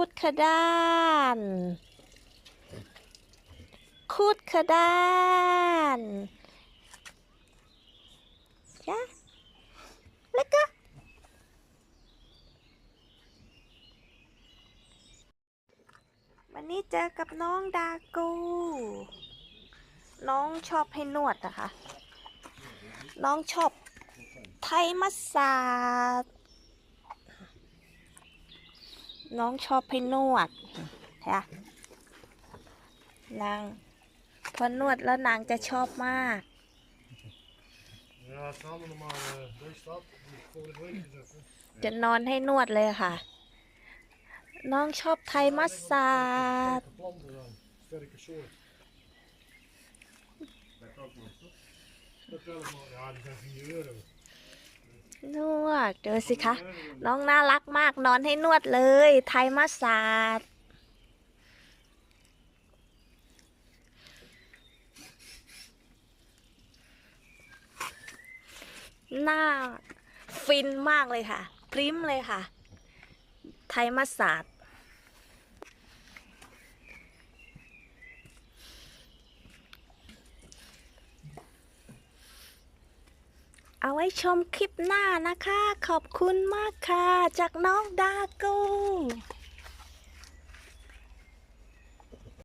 คูดขด้าน คูดขด้านจ้ะแล้วก็วันนี้เจอกับน้องดากู น้องชอบให้นวดนะคะ น้องชอบไทยมัสซาจ น้องชอบให้นวดค่นางพอนวดแล้วนางจะชอบมากจะนอนให้นวดเลยค่ะ น้องชอบไทยมัสซาดแล้วก็ นวดดูสิคะ น้องน่ารักมากนอนให้นวดเลย ไทยมาสาดหน้าฟินมากเลยค่ะ พริ้มเลยค่ะ ไทยมาสาด เอาไว้ชมคลิปหน้านะคะ ขอบคุณมากค่ะ จากน้องดากู